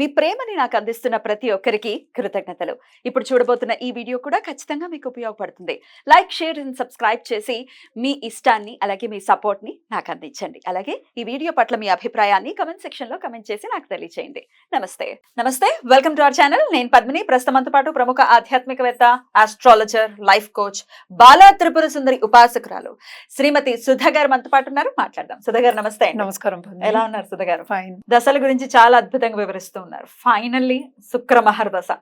మీ ప్రేమని నాకు అందిస్తున్న ప్రతి ఒక్కరికి కృతజ్ఞతలు. ఇప్పుడు చూడబోతున్న ఈ వీడియో కూడా ఖచ్చితంగా మీకు ఉపయోగపడుతుంది. లైక్ షేర్ అండ్ సబ్స్క్రైబ్ చేసి మీ ఇష్టాన్ని అలాగే మీ సపోర్ట్ని నాకు అందించండి. అలాగే ఈ వీడియో పట్ల మీ అభిప్రాయాన్ని కమెంట్ సెక్షన్లో కమెంట్ చేసి నాకు తెలియచేయండి. నమస్తే. నమస్తే. Welcome to our channel. నేను పద్మిని. ప్రస్తుతంతో పాటు ప్రముఖ ఆధ్యాత్మికవేత్త astrologer life coach Bala Tripura Sundari ఉపాసకురాలు Shrimati Sudha గారు మనతో పాటు ఉన్నారు. మాట్లాడదాం. సుధ గారు నమస్తే నమస్కారం ఎలా ఉన్నారు సుధ గారు ఫైన్ దశల గురించి చాలా అద్భుతంగా వివరిస్తూ ఉన్నారు. ఫైనల్లీ శుక్ర మహర్దశ.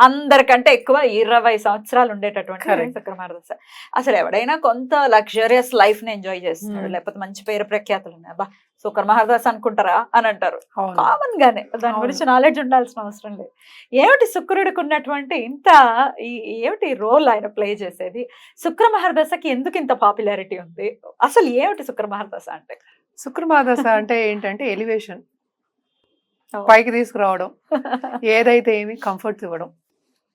అందరికంటే ఎక్కువ ఇరవై సంవత్సరాలు ఉండేటటువంటి Correct. శుక్ర మహర్దశ. అసలు ఎవడైనా కొంత లగ్జరియస్ లైఫ్ని ఎంజాయ్ చేస్తున్నాడు. Hmm. లేకపోతే మంచి పేరు ప్రఖ్యాతులు ఉన్నాయి. అబ్బా శుక్ర మహర్దశ అనుకుంటారా అని అంటారు. కామన్ గానే. దాని. గురించి నాలెడ్జ్ ఉండాల్సిన అవసరం లేదు. ఏమిటి శుక్రుడికి ఉన్నటువంటి ఇంత ఈ- ఏమిటి రోల్ ఆయన ప్లే చేసేది? శుక్ర మహర్దశకి ఎందుకు ఇంత పాపులారిటీ ఉంది? అసలు ఏమిటి శుక్ర మహర్దశ అంటే? శుక్రమాదశ అంటే ఏంటంటే ఎలివేషన్. పైకి తీసుకురావడం ఏదైతే ఏమి కంఫర్ట్స్ ఇవ్వడం.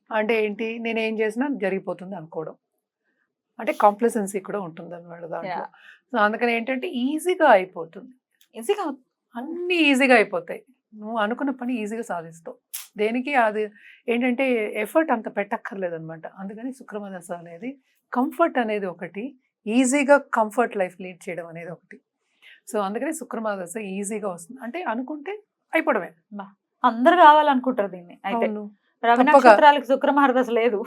అంటే ఏంటి? నేను ఏం చేసినా జరిగిపోతుంది అనుకోవడం. అంటే కాంప్లసెన్సీ కూడా ఉంటుంది అనమాట దాంట్లో. సో అందుకని ఏంటంటే ఈజీగా అయిపోతుంది. ఈజీగా అన్నీ ఈజీగా అయిపోతాయి. నువ్వు అనుకున్న పని ఈజీగా సాధిస్తావు. దేనికి అది ఏంటంటే ఎఫర్ట్ అంత పెట్టక్కర్లేదు అనమాట అందుకని శుక్రమదశ అనేది కంఫర్ట్ అనేది ఒకటి ఈజీగా కంఫర్ట్ లైఫ్ లీడ్ చేయడం అనేది ఒకటి. సో అందుకని శుక్రమదశ ఈజీగా వస్తుంది. అంటే అనుకుంటే అయిపోవడమే. అందరు కావాలనుకుంటారు దీన్ని. అయితే రవి. నక్షత్రాలకు శుక్ర మహర్దశ లేదు.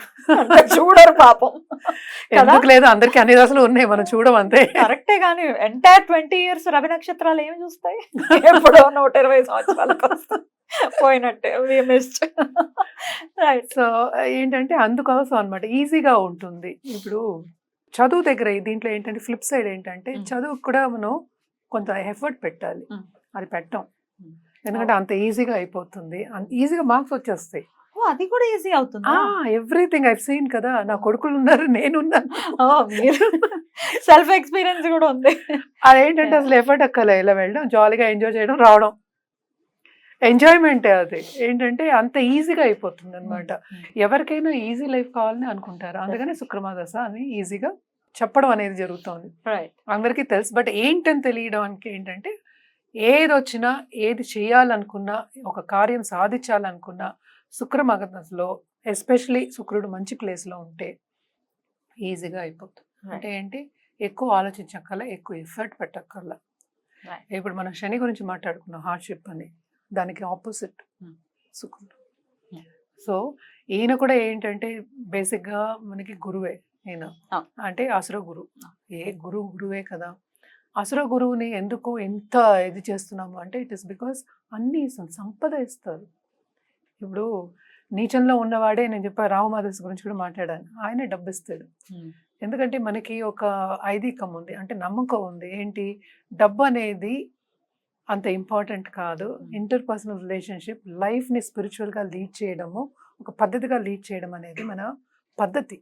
చూడరు పాపం? ఎందుకు లేదు? అందరికి అన్ని దశలు ఉన్నాయి. మనం చూడం అంతే. కరెక్టే కానీ ఎంటైర్ ట్వంటీ ఇయర్స్ రవి నక్షత్రాలు ఏమి చూస్తాయి? ఎప్పుడో నూట ఇరవై సంవత్సరాలకు. పోయినట్టే రైట్ సో ఏంటంటే అందుకోసం అనమాట ఈజీగా ఉంటుంది. ఇప్పుడు చదువు దగ్గర దీంట్లో ఏంటంటే ఫ్లిప్ సైడ్ ఏంటంటే Mm. చదువు కూడా మనం కొంత ఎఫర్ట్ పెట్టాలి. అది పెట్టాం. ఎందుకంటే అంత ఈజీగా అయిపోతుంది. ఈజీగా మార్క్స్ వచ్చేస్తాయి. ఓ అది కూడా ఈజీ అవుతుందా? ఎవ్రీథింగ్ ఐ సీన్ కదా నా కొడుకులు ఉన్నారు నేనున్నాను. మీరు సెల్ఫ్ ఎక్స్పీరియన్స్ కూడా ఉంది. అదేంటంటే. అసలు ఎఫర్ట్ అక్కలే ఇలా వెళ్ళడం జాలీగా ఎంజాయ్ చేయడం రావడం. ఎంజాయ్మెంటే అది. ఏంటంటే అంత ఈజీగా అయిపోతుంది అనమాట ఎవరికైనా ఈజీ లైఫ్ కావాలని అనుకుంటారు. అందుకని శుక్రమాదశ అని ఈజీగా చెప్పడం అనేది జరుగుతుంది. అందరికీ తెలుసు. బట్ ఏంటని తెలియడానికి ఏంటంటే ఏది వచ్చినా ఏది చేయాలనుకున్నా ఒక కార్యం సాధించాలనుకున్నా శుక్రమగదశలో ఎస్పెషలీ శుక్రుడు మంచి ప్లేస్లో ఉంటే ఈజీగా అయిపోతుంది అంటే ఏంటి ఎక్కువ ఆలోచించక్కల ఎక్కువ ఎఫర్ట్ పెట్టక్కర్ల Right. ఇప్పుడు మనం శని గురించి మాట్లాడుకున్నాం హార్డ్షిప్ అని దానికి ఆపోజిట్ Hmm. శుక్రుడు Hmm. సో ఈయన కూడా ఏంటంటే బేసిక్గా మనకి గురువే ఈయన. అంటే అసుర గురువు. ఏ గురువు గురువే కదా అసుర గురువుని ఎందుకు ఎంత ఇది చేస్తున్నాము? అంటే ఇట్ ఇస్ బికాస్ అన్ని ఇస్తుంది సంపద ఇస్తారు ఇప్పుడు నీచంలో ఉన్నవాడే నేను చెప్పా రామమాదస్ గురించి కూడా మాట్లాడాను. ఆయన డబ్బు ఇస్తాడు ఎందుకంటే మనకి ఒక ఐదీకం ఉంది. అంటే నమ్మకం ఉంది. ఏంటి? డబ్బు అనేది అంత ఇంపార్టెంట్ కాదు. ఇంటర్ పర్సనల్ రిలేషన్షిప్ లైఫ్ని స్పిరిచువల్గా లీడ్ చేయడము ఒక పద్ధతిగా లీడ్ చేయడం అనేది మన పద్ధతి.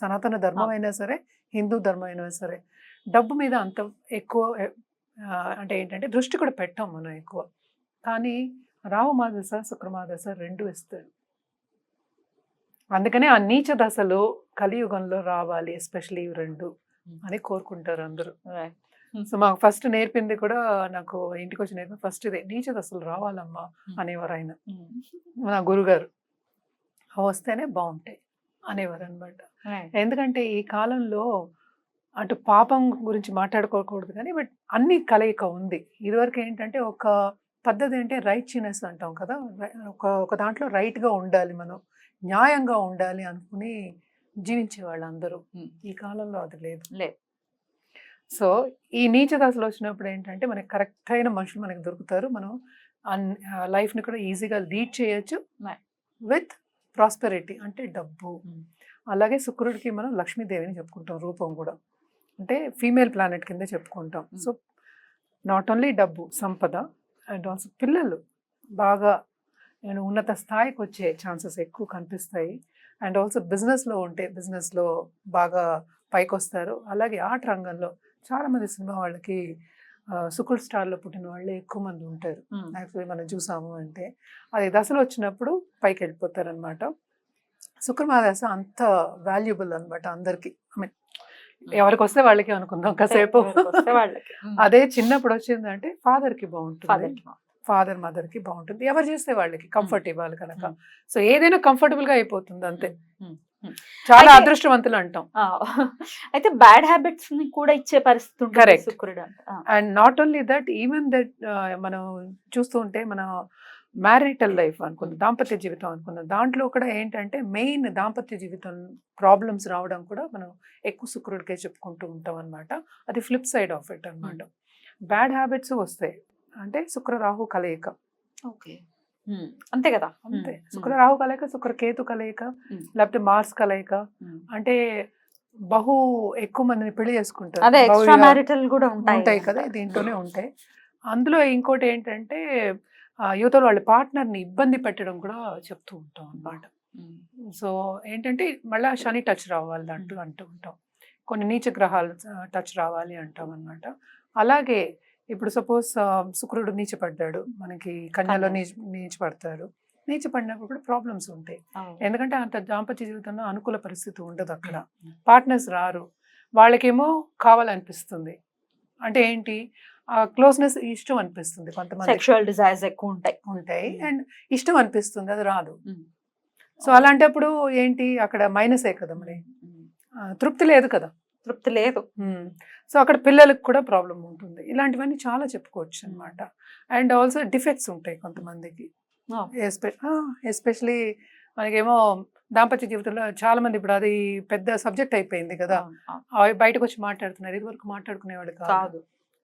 సనాతన ధర్మం అయినా సరే హిందూ ధర్మం అయినా సరే. డబ్బు మీద అంత ఎక్కువ అంటే ఏంటంటే దృష్టి కూడా పెట్టాం మనం ఎక్కువ. కానీ రావమాదశ శుక్రమాదశ రెండు ఇస్తాడు అందుకనే ఆ నీచ దశలో కలియుగంలో రావాలి ఎస్పెషల్లీ ఇవి రెండు అని కోరుకుంటారు అందరూ. సో మాకు ఫస్ట్ నేర్పింది కూడా నాకు ఇంటికి వచ్చి నేర్పింది ఫస్ట్ ఇదే నీచ దశలు రావాలమ్మా అనేవారు ఆయన నా గురుగారు వస్తేనే బాగుంటాయి అనేవారు అనమాట ఎందుకంటే ఈ కాలంలో అటు పాపం గురించి మాట్లాడుకోకూడదు కానీ బట్ అన్ని కలయిక ఉంది ఇదివరకు ఏంటంటే ఒక పద్ధతి అంటే రైట్చినెస్ అంటాం కదా ఒక ఒక దాంట్లో రైట్గా ఉండాలి మనం న్యాయంగా ఉండాలి అనుకుని జీవించే వాళ్ళు అందరూ Hmm. ఈ కాలంలో అది లేదు లేదు. సో ఈ నీచ దశలు వచ్చినప్పుడు ఏంటంటే మనకి కరెక్ట్ అయిన మనుషులు మనకి దొరుకుతారు మనం లైఫ్ని కూడా ఈజీగా లీడ్ చేయొచ్చు. విత్ ప్రాస్పెరిటీ అంటే డబ్బు. అలాగే శుక్రుడికి మనం లక్ష్మీదేవిని చెప్పుకుంటాం రూపం కూడా అంటే ఫీమేల్ ప్లానెట్ కింద చెప్పుకుంటాం. సో నాట్ ఓన్లీ డబ్బు సంపద అండ్ ఆల్సో పిల్లలు. బాగా నేను ఉన్నత స్థాయికి వచ్చే ఛాన్సెస్ ఎక్కువ కనిపిస్తాయి. అండ్ ఆల్సో బిజినెస్లో ఉంటే బిజినెస్లో బాగా పైకి వస్తారు అలాగే ఆర్ట్ రంగంలో చాలామంది సినిమా వాళ్ళకి శుక్రుడు స్టార్లో పుట్టిన వాళ్ళు ఎక్కువ మంది ఉంటారు. యాక్చువల్లీ మనం చూసాము అంటే. అది దశలు వచ్చినప్పుడు పైకి వెళ్ళిపోతారు అనమాట శుక్రమాదశ అంత వాల్యుబుల్ అనమాట అందరికీ. ఐ మీన్ ఎవరికి వస్తే వాళ్ళకి అనుకుందాం కాసేపు. అదే చిన్నప్పుడు వచ్చిందంటే ఫాదర్కి బాగుంటుంది. ఫాదర్ మదర్కి బాగుంటుంది. ఎవరు చేస్తే వాళ్ళకి కంఫర్ట్ ఇవ్వాలి కనుక. సో ఏదైనా కంఫర్టబుల్గా అయిపోతుంది అంతే. చాలా అదృష్టవంతులు అంటాం. అయితే బ్యాడ్ హ్యాబిట్స్ని కూడా ఇచ్చే పరిస్థితి. శుక్రుడు ఆ, and not only that even that మనం చూస్తూ ఉంటే మన మ్యారిటల్ లైఫ్ అనుకుందాం దాంపత్య జీవితం అనుకుందాం. దాంట్లో కూడా ఏంటంటే మెయిన్ దాంపత్య జీవితం ప్రాబ్లమ్స్ రావడం కూడా మనం ఎక్కువ శుక్రుడికే చెప్పుకుంటూ ఉంటాం అనమాట అది ఫ్లిప్ సైడ్ ఆఫ్ ఇట్ అనమాట బ్యాడ్ హ్యాబిట్స్ వస్తాయి. అంటే శుక్ర రాహు కలయిక. ఓకే. అంతే కదా? అంతే. శుక్ర రాహు కలయిక శుక్ర కేతు కలయిక. లేకపోతే మార్స్ కలయిక. అంటే బహు ఎక్కువ మందిని పెళ్ళి చేసుకుంటారు. ఉంటాయి. కదా దీంట్లోనే ఉంటాయి. అందులో ఇంకోటి ఏంటంటే యువతల వాళ్ళ partner ని ఇబ్బంది పెట్టడం కూడా చెప్తూ ఉంటాం అన్నమాట. ఉమ్, సో ఏంటంటే మళ్ళీ శని టచ్ రావాలి దాంట్లో అంటూ ఉంటాం. కొన్ని నీచ గ్రహాలు టచ్ రావాలి అంటాం అన్నమాట. అలాగే ఇప్పుడు సపోజ్ శుక్రుడు నీచపడ్డాడు. మనకి కన్యలో కన్య. నీచ నీచపడతారు. నీచపడినప్పుడు కూడా ప్రాబ్లమ్స్ ఉంటాయి. ఎందుకంటే అంత దాంపత్య జీవితంలో అనుకూల పరిస్థితి ఉండదు అక్కడ. పార్ట్నర్స్ రారు. వాళ్ళకేమో కావాలనిపిస్తుంది. అంటే ఏంటి? క్లోజ్నెస్ ఇష్టం అనిపిస్తుంది కొంతమంది సెక్షువల్ డిజైర్స్ ఎక్కువ ఉంటాయి. ఉంటాయి. అండ్ ఇష్టం అనిపిస్తుంది అది రాదు. సో అలాంటప్పుడు ఏంటి? అక్కడ మైనసే కదా మరి. తృప్తి లేదు కదా. తృప్తి లేదు. సో అక్కడ పిల్లలకు కూడా ప్రాబ్లం ఉంటుంది. ఇలాంటివన్నీ చాలా చెప్పుకోవచ్చు అనమాట అండ్ ఆల్సో డిఫెక్ట్స్ ఉంటాయి కొంతమందికి. ఎస్పెషలీ మనకేమో దాంపత్య జీవితంలో చాలా మంది ఇప్పుడు అది పెద్ద సబ్జెక్ట్ అయిపోయింది కదా. బయటకు వచ్చి మాట్లాడుతున్నారు. ఇది వరకు మాట్లాడుకునేవాళ్ళు కాదు. కాదు.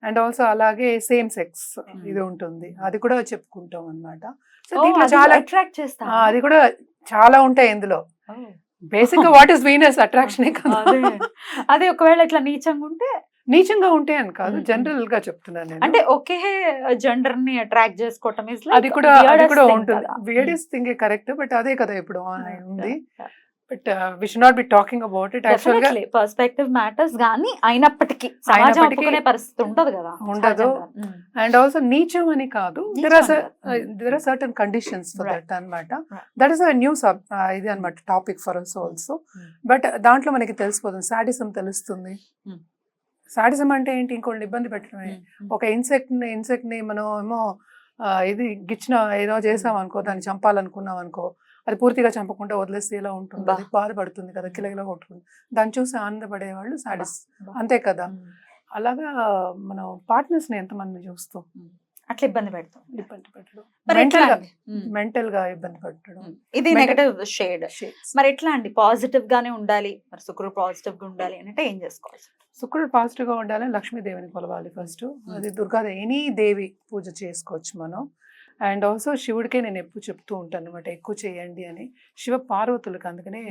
అండ్ ఆల్సో అలాగే సేమ్ సెక్స్ Hmm. ఇది ఉంటుంది. అది కూడా చెప్పుకుంటాం అన్నమాట. సో దీంట్లో చాలా అట్రాక్ట్ చేస్తా. అది కూడా చాలా ఉంటాయి ఇందులో. బేసిక్గా వాట్ ఇస్ వీనస్ అట్రాక్షన్ కదా. అదే. అదే ఒకవేళ ఇట్లా నీచంగా ఉంటే? నీచంగా ఉంటే అని కాదు Hmm. జనరల్గా చెప్తున్నాను నేను. అంటే ఒకే జెండర్ని అట్రాక్ట్ చేసుకోవటం అది కూడా అది కూడా ఉంటుంది. వియర్డెస్ట్ థింగ్ కరెక్ట్ బట్ అదే కదా ఇప్పుడు ఉంది. But we should not be talking about it యాక్చువల్గా Definitely, perspective matters గానీ అయినప్పటికీ సమాజం ఒప్పుకునే పరిస్థితి ఉండదు కదా ఉండదు. అండ్ ఆల్సో నీచం అని కాదు there are. There are certain conditions for. That అన్నమాట. That is a new sub ఇది అన్నమాట topic for us also. But దాంట్లో మనకి తెలిసిపోతుంది సాడిజం తెలుస్తుంది. సాడిజం అంటే ఏంటి ఇంకోటి ఇబ్బంది పెట్టడమే. ఒక ఇన్సెక్ట్ని ఇన్సెక్ట్ని మనం ఏమో ఆ, ఇది గిచ్చిన ఏదో చేసాం అనుకో దాన్ని చంపాలనుకున్నాం అనుకో అది పూర్తిగా చంపకుండా వదిలేస్తే ఇలా ఉంటుంది బాధపడుతుంది కదా కిలకిల కొట్టుకుంది దాన్ని చూసి ఆనందపడే వాళ్ళు సాడిస్. అంతే కదా. అలాగా మనం పార్ట్నర్స్ని ఎంతమంది చూస్తాం అట్లా ఇబ్బంది పెడతాం. ఇబ్బంది పెట్టడం. మెంటల్గా ఇబ్బంది పెట్టడం. ఇది నెగటివ్ షేడ్. మరి ఎట్లా అండి? పాజిటివ్ గానే ఉండాలి మరి శుక్రుడు పాజిటివ్గా ఉండాలి అంటే ఏం చేసుకోవాలి? శుక్రుడు పాజిటివ్గా ఉండాలని లక్ష్మీదేవిని కొలవాలి ఫస్ట్ అది దుర్గాదేవి ఎనీ దేవి పూజ చేసుకోవచ్చు మనం. అండ్ ఆల్సో శివుడికే నేను ఎప్పుడు చెప్తూ ఉంటాను అనమాట ఎక్కువ చేయండి అని శివ పార్వతులకు అందుకనే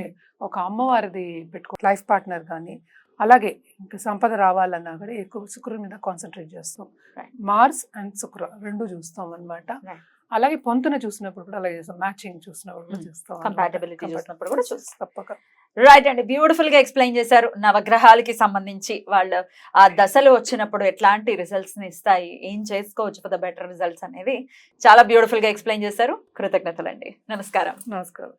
ఒక అమ్మవారిది పెట్టుకో లైఫ్ పార్ట్నర్ కానీ అలాగే ఇంకా సంపద రావాలన్నా కూడా ఎక్కువ శుక్రుడి మీద కాన్సన్ట్రేట్ చేస్తాం. మార్స్ అండ్ శుక్ర రెండు చూస్తాం అనమాట. అలాగే పొంతున చూసినప్పుడు కూడా అలాగే చేస్తాం మ్యాచింగ్ చూసినప్పుడు కూడా. చూస్తాం చూసినప్పుడు కూడా చూస్తాం. తప్పక రైట్ అండి. బ్యూటిఫుల్గా ఎక్స్ప్లెయిన్ చేశారు. నవగ్రహాలకి సంబంధించి వాళ్ళు ఆ దశలు వచ్చినప్పుడు ఎట్లాంటి రిజల్ట్స్ని ఇస్తాయి? ఏం చేసుకోవచ్చు ఫర్ ద బెటర్ రిజల్ట్స్ అనేది చాలా బ్యూటిఫుల్గా ఎక్స్ప్లెయిన్ చేశారు. కృతజ్ఞతలండి. నమస్కారం. నమస్కారం.